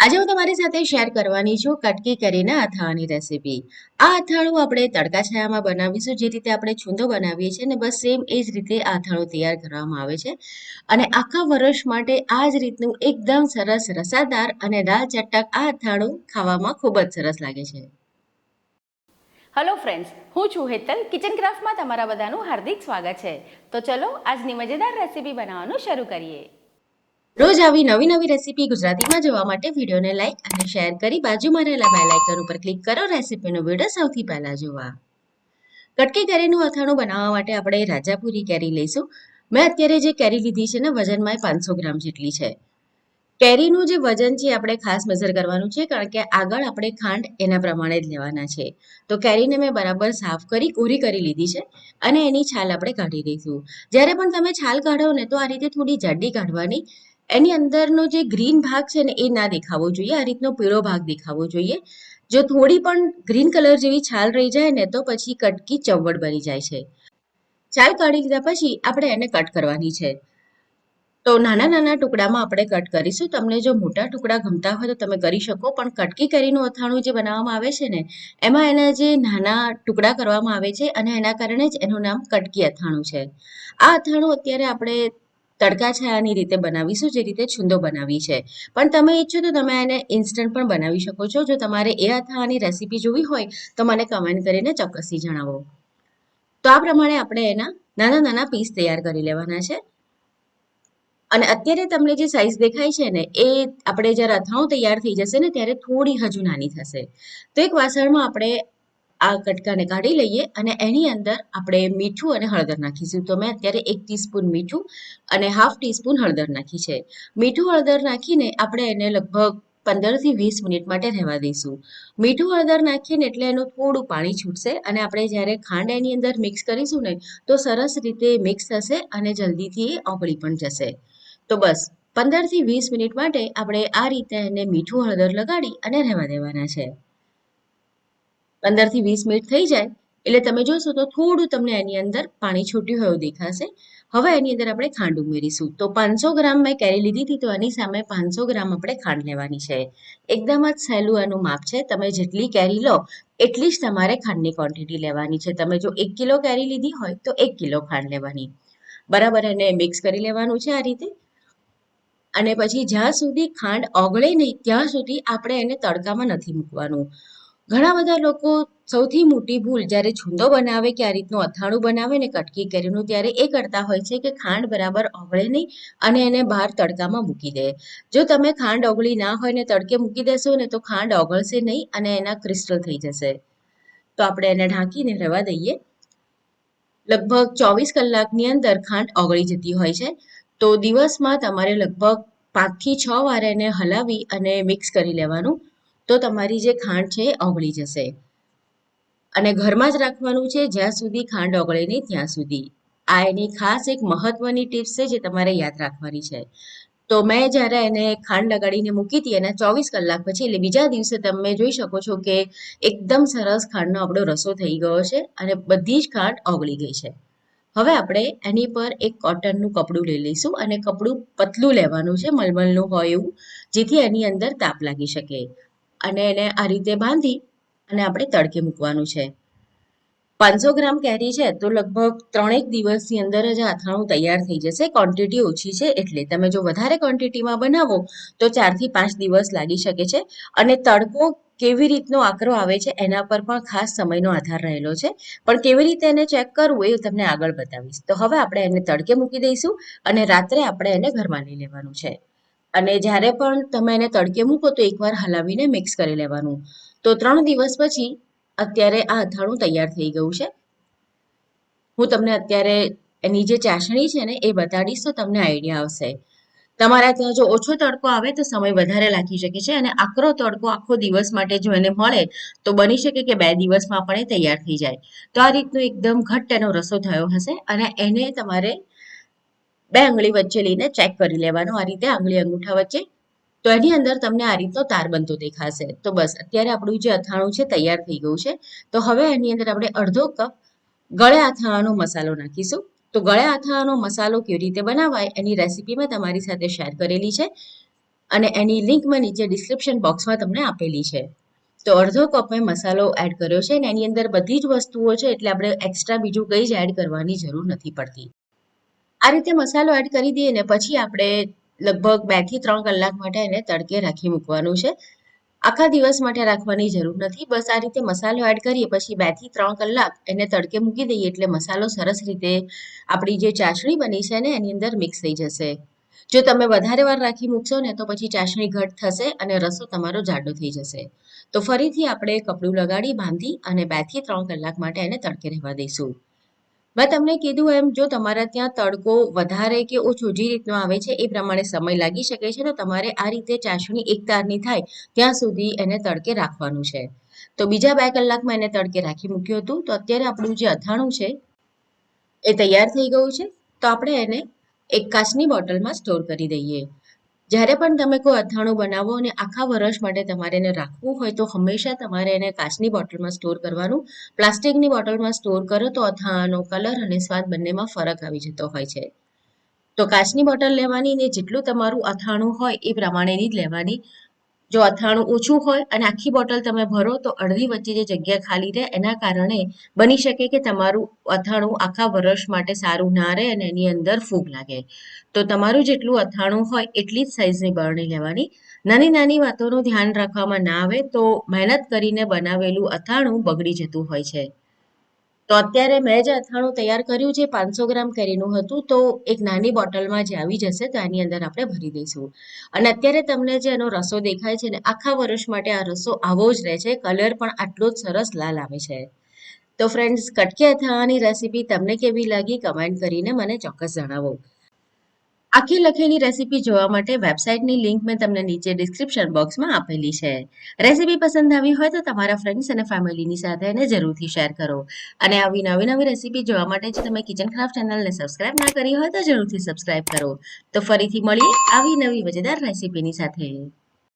આજે હું તમારી સાથે શેર કરવાની છું કટકી કરીને અથાણાની રેસીપી આ અથાણું આપણે તડકા છાયામાં બનાવીશું, જે રીતે આપણે છૂંદો બનાવીએ છીએ ને બસ સેમ એ જ રીતે આ અથાણું તૈયાર કરવામાં આવે છે. અને આખા વર્ષ માટે આ જ રીતનું એકદમ સરસ રસાદાર અને દાળ ચટક આ અથાણું ખાવામાં ખૂબ જ સરસ લાગે છે. હલો ફ્રેન્ડ્સ હું છું હેતલ. કિચન ક્રાફ્ટમાં તમારા બધાનું હાર્દિક સ્વાગત છે. તો ચલો આજની મજેદાર રેસીપી બનાવવાનું શરૂ કરીએ. રોજ આવી નવી નવી રેસીપી ગુજરાતીમાં જોવા માટે વિડીયોને લાઇક અને શેર કરી બાજુમાં રહેલા બેલ આઇકન ઉપર ક્લિક કરો. રેસીપીનો વીડિયો સૌથી પહેલા જોવા. કટકી કેરીનું અથાણું બનાવવા માટે આપણે રાજાપુરી કેરી લઈશું. મેં અત્યારે જે કેરી લીધી છે ને, વજનમાં પાંચસો ગ્રામ જેટલી છે. કેરીનું જે વજન છે આપણે ખાસ મેઝર કરવાનું છે, કારણ કે આગળ આપણે ખાંડ એના પ્રમાણે જ લેવાના છે. તો કેરીને મેં બરાબર સાફ કરી, કોરી કરી લીધી છે અને એની છાલ આપણે કાઢી દઈશું. જ્યારે પણ તમે છાલ કાઢો ને, તો આ રીતે થોડી જાડી કાઢવાની એની અંદરનો જે ગ્રીન ભાગ છે ને, એ ના દેખાવો જોઈએ. આ રીતનો પીળો ભાગ દેખાવો જોઈએ. જો થોડી પણ ગ્રીન કલર જેવી છાલ રહી જાય ને, તો પછી કટકી ચવડ બની જાય છે. છાલ કાઢી લીધા પછી આપણે એને કટ કરવાની છે. તો નાના નાના ટુકડામાં આપણે કટ કરીશું. તમને જો મોટા ટુકડા ગમતા હોય તો તમે કરી શકો, પણ કટકી કેરીનું અથાણું જે બનાવવામાં આવે છે ને, એમાં એના જે નાના ટુકડા કરવામાં આવે છે અને એના કારણે જ એનું નામ કટકી અથાણું છે. આ અથાણું અત્યારે આપણે તડકા છાયાની રીતે બનાવીશું, જે રીતે છુંદો બનાવી છે. પણ તમે ઈચ્છો તો તમે એને ઇન્સ્ટન્ટ પણ બનાવી શકો છો. જો તમારે એ અથાણાની રેસીપી જોવી હોય, તો મને કમેન્ટ કરીને ચોક્કસથી જણાવો. તો આ પ્રમાણે આપણે એના નાના નાના પીસ તૈયાર કરી લેવાના છે. અને અત્યારે તમને જે સાઈઝ દેખાય છે ને, એ આપણે જ્યારે અથાણું તૈયાર થઈ જશે ને, ત્યારે થોડી હજુ નાની થશે. તો એક વાસણમાં આપણે આ કટકાને કાઢી લઈએ અને એની અંદર આપણે મીઠું અને હળદર નાખીશું. તો મેં અત્યારે એક ટીસ્પૂન મીઠું અને હાફ ટીસ્પૂન હળદર નાખી છે. મીઠું હળદર નાખીને આપણે એને લગભગ પંદરથી વીસ મિનિટ માટે રહેવા દઈશું. મીઠું હળદર નાખીને એટલે એનું થોડું પાણી છૂટશે અને આપણે જ્યારે ખાંડ એની અંદર મિક્સ કરીશું ને, તો સરસ રીતે મિક્સ થશે અને જલ્દીથી એ ઓગળી પણ જશે. તો બસ, પંદરથી વીસ મિનિટ માટે આપણે આ રીતે એને મીઠું હળદર લગાડી અને રહેવા દેવાના છે. પંદરથી વીસ મિનિટ થઈ જાય, એટલે તમે જોશો તો થોડું તમને એની અંદર પાણી છૂટ્યું હોય દેખાશે. હવે એની અંદર આપણે ખાંડ ઉમેરીશું. તો પાંચસો ગ્રામ મેં કેરી લીધી હતી, તો એની સામે પાંચસો ગ્રામ આપણે ખાંડ લેવાની છે. એકદમ જ સહેલું એનું માપ છે. તમે જેટલી કેરી લો, એટલી જ તમારે ખાંડની ક્વોન્ટિટી લેવાની છે. તમે જો એક કિલો કેરી લીધી હોય, તો એક કિલો ખાંડ લેવાની. બરાબર, એને મિક્સ કરી લેવાનું છે આ રીતે. અને પછી જ્યાં સુધી ખાંડ ઓગળે નહીં, ત્યાં સુધી આપણે એને તડકામાં નથી મૂકવાનું. ઘણા બધા લોકો સૌથી મોટી ભૂલ જ્યારે છૂંદો બનાવે કે આ રીતનું અથાણું બનાવે ને કટકી કરીનું ત્યારે એ કરતા હોય છે કે ખાંડ બરાબર ઓગળે નહીં અને એને બહાર તડકામાં મૂકી દે. જો તમે ખાંડ ઓગળી ના હોય ને તડકે મૂકી દેશો ને તો ખાંડ ઓગળશે નહીં અને એના ક્રિસ્ટલ થઈ જશે. તો આપણે એને ઢાંકીને રહેવા દઈએ. લગભગ ચોવીસ કલાકની અંદર ખાંડ ઓગળી જતી હોય છે. તો દિવસમાં તમારે લગભગ પાંચથી છ વાર એને હલાવી અને મિક્સ કરી લેવાનું. તો તમારી જે ખાંડ છે એ ઓગળી જશે. અને ઘરમાં જ રાખવાનું છે જ્યાં સુધી ખાંડ ઓગળે નહીં ત્યાં સુધી. આ એની ખાસ એક મહત્વની ટિપ્સ છે જે તમારે યાદ રાખવાની છે. તો મેં જ્યારે એને ખાંડ લગાડીને મૂકી હતી એના ચોવીસ કલાક પછી એટલે બીજા દિવસે તમે જોઈ શકો છો કે એકદમ સરસ ખાંડનો આપણો રસો થઈ ગયો છે અને બધી જ ખાંડ ઓગળી ગઈ છે. હવે આપણે એની પર એક કોટનનું કપડું લઈ લઈશું અને કપડું પતલું લેવાનું છે, મલમલનું હોય એવું, જેથી એની અંદર તાપ લાગી શકે. અને એને આ રીતે બાંધી અને આપણે તડકે મૂકવાનું છે. પાંચસો ગ્રામ કેરી છે તો લગભગ ત્રણેક દિવસની અંદર જ અથાણું તૈયાર થઈ જશે. ક્વોન્ટિટી ઓછી છે એટલે તમે જો વધારે ક્વોન્ટિટીમાં બનાવો તો ચારથી પાંચ દિવસ લાગી શકે છે. અને તડકો કેવી રીતનો આકરો આવે છે એના પર પણ ખાસ સમયનો આધાર રહેલો છે. પણ કેવી રીતે એને ચેક કરવું એ તમને આગળ બતાવીશ. તો હવે આપણે એને તડકે મૂકી દઈશું અને રાત્રે આપણે એને ઘરમાં લઈ લેવાનું છે. અને જ્યારે પણ તમે એને તડકે મૂકો તો એકવાર હલાવીને મિક્સ કરી લેવાનું. તો ત્રણ દિવસ પછી અત્યારે આ અથાણું તૈયાર થઈ ગયું છે. હું તમને અત્યારે એની જે ચાસણી છે ને એ બતાડીશ તો તમને આઈડિયા આવશે. તમારા ત્યાં જો ઓછો તડકો આવે તો સમય વધારે લાગી શકે છે અને આકરો તડકો આખો દિવસ માટે જો એને મળે તો બની શકે કે બે દિવસમાં પણ એ તૈયાર થઈ જાય. તો આ રીતનો એકદમ ઘટ્ટ એનો રસો થયો હશે અને એને તમારે બે આંગળી વચ્ચે લઈને ચેક કરી લેવાનો આ રીતે આંગળી અંગૂઠા વચ્ચે. તો એની અંદર તમને આ રીતનો તાર બનતો દેખાશે. તો બસ, અત્યારે આપણું જે અથાણું છે તૈયાર થઈ ગયું છે. તો હવે એની અંદર આપણે અડધો કપ ગળે અથાણાનો મસાલો નાખીશું. તો ગળે અથાણાનો મસાલો કેવી રીતે બનાવાય એની રેસીપી મેં તમારી સાથે શેર કરેલી છે. અને એની લિંક મેં નીચે ડિસ્ક્રિપ્શન બોક્સમાં તમને આપેલી છે. તો અડધો કપ મેં મસાલો એડ કર્યો છે અને એની અંદર બધી જ વસ્તુઓ છે એટલે આપણે એક્સ્ટ્રા બીજું કંઈ જ એડ કરવાની જરૂર નથી પડતી. આ રીતે મસાલો એડ કરી દઈએ ને પછી આપણે લગભગ બેથી ત્રણ કલાક માટે એને તડકે રાખી મૂકવાનું છે. આખા દિવસ માટે રાખવાની જરૂર નથી. બસ આ રીતે મસાલો એડ કરીએ પછી બેથી ત્રણ કલાક એને તડકે મૂકી દઈએ એટલે મસાલો સરસ રીતે આપણી જે ચાસણી બની છે ને એની અંદર મિક્સ થઈ જશે. જો તમે વધારે વાર રાખી મૂકશો ને તો પછી ચાસણી ઘટ થશે અને રસો તમારો જાડો થઈ જશે. તો ફરીથી આપણે કપડું લગાડી બાંધી અને બેથી ત્રણ કલાક માટે એને તડકે રહેવા દઈશું. મેં તમને કીધું એમ, જો તમારા ત્યાં તડકો વધારે કે ઓછો જે રીતનો આવે છે, એ પ્રમાણે સમય લાગી શકે છે, તો તમારે આ રીતે ચાસણી એક તારની થાય, ત્યાં સુધી એને તડકે રાખવાનું છે. તો બીજા બે કલાકમાં એને તડકે રાખી મૂક્યું હતું, તો અત્યારે આપણું જે અથાણું છે, એ તૈયાર થઈ ગયું છે, તો આપણે એને એક કાચની બોટલમાં સ્ટોર કરી દઈએ. જ્યારે પણ તમે કોઈ અથાણું બનાવો અને આખા વર્ષ માટે તમારે એને રાખવું હોય તો હંમેશા તમારે એને કાચની બોટલમાં સ્ટોર કરવાનું. પ્લાસ્ટિકની બોટલમાં સ્ટોર કરો તો અથાણાનો કલર અને સ્વાદ બંનેમાં ફરક આવી જતો હોય છે. તો કાચની બોટલ લેવાની ને જેટલું તમારું અથાણું હોય એ પ્રમાણેની જ લેવાની. જો અથાણું ઓછું હોય અને આખી બોટલ તમે ભરો, તો અડધી વચ્ચે જે જગ્યા ખાલી રહે, એના કારણે બની શકે કે તમારું અથાણું આખા વર્ષ માટે સારું ના રહે અને એની અંદર ફૂગ લાગે. તો તમારું જેટલું અથાણું હોય, એટલી જ સાઈઝની બરણી લેવાની. નાની નાની વાતોનું ધ્યાન રાખવામાં ના આવે, તો મહેનત કરીને બનાવેલું અથાણું બગડી જતું હોય છે. તો અત્યારે મેં જે અથાણું તૈયાર કર્યું છે પાંચસો ગ્રામ કેરીનું હતું, તો એક નાની બોટલમાં જે આવી જશે તો એની અંદર આપણે ભરી દઈશું. અને અત્યારે તમને જે એનો રસો દેખાય છે ને, આખા વર્ષ માટે આ રસો આવો જ રહે છે, કલર પણ આટલો જ સરસ લાલ આવે છે. તો ફ્રેન્ડ્સ કટકી અથાણાની રેસીપી તમને કેવી લાગી? કમેન્ટ કરીને મને ચોક્કસ જણાવો. આખી લખેલી રેસીપી જોવા માટે વેબસાઇટની લિંક મેં તમને નીચે ડિસ્ક્રિપ્શન બોક્સમાં આપેલી છે. રેસીપી પસંદ આવી હોય તો તમારા ફ્રેન્ડ્સ અને ફેમિલીની સાથે એને જરૂરથી શેર કરો. અને આવી નવી નવી રેસીપી જોવા માટે જો તમે કિચન ક્રાફ્ટ ચેનલને સબસ્ક્રાઇબ ના કરી હોય તો જરૂરથી સબસ્ક્રાઇબ કરો. તો ફરીથી મળીએ આવી નવી મજેદાર રેસીપીની સાથે.